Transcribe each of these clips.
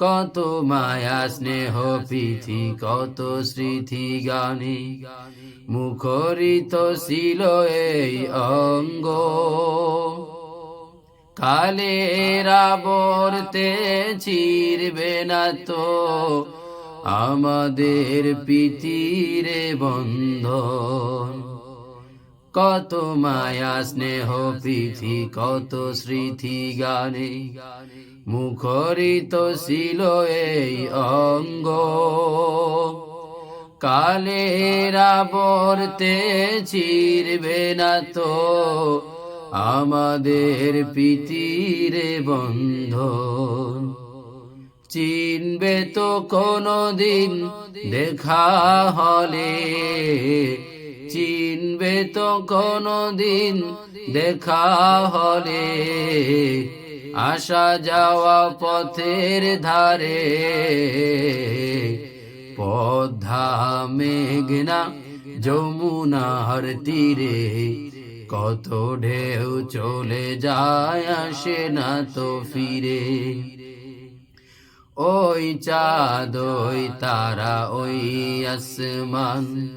কত মায়া, স্নেহ পিথি কত স্মৃতি গানে। মুখরিত ছিল এই অঙ্গ। কালের আবর্তে চিরবে না তো আমাদের পিতিরে বন্ধন। কত মায়া, স্নেহ পিথি কত স্মৃতি গানে। মুখরিত ছিল এই অঙ্গ। কালের আবর্তে চিরবে না তো আমাদের পিতিরে বন্ধ। চিনবে তো কোনো দিন দেখা হলে চিনবে তো কোনো দিন দেখা হলে। আসা যাওয়া পথের ধারে। পদ্মা, মেঘনা, যমুনার তীরে। কত ঢেউ চলে যায়, আসে না তো ফিরে। ওই চাঁদ ওই তারা ওই আসমান।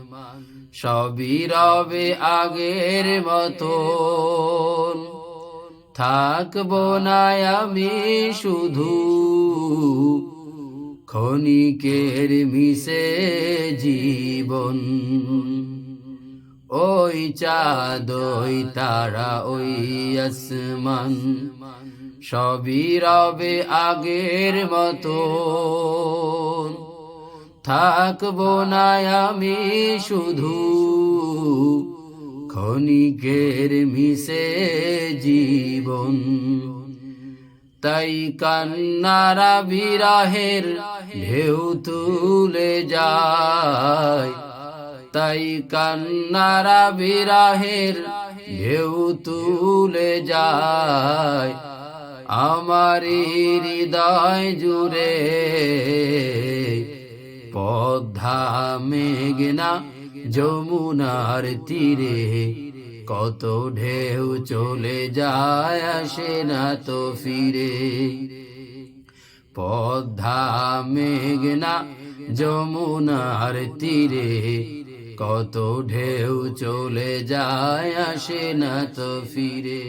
সবই রবে আগের মতন। থাকব না আমি শুধু। ক্ষণিকের মিশে জীবন। ওই চাঁদ ওই তারা ওই আসমান। সবই রবে আগের মতো। থাকব না আমি শুধু ক্ষণিকের মিশে জীবন। তাই কান্নারা বিরাহের ঢেউ তুলে যায়। তাই কান্নারা বিরাহের ঢেউ তুলে যায়। আমার হৃদয় জুড়ে পদ্মা মেঘনা যমুনার তীরে কত ঢেউ চলে যায় আসে না তো ফিরে। পদ্মা মেঘনা যমুনার তীরে কত ঢেউ চলে যায় আসে না তো ফিরে।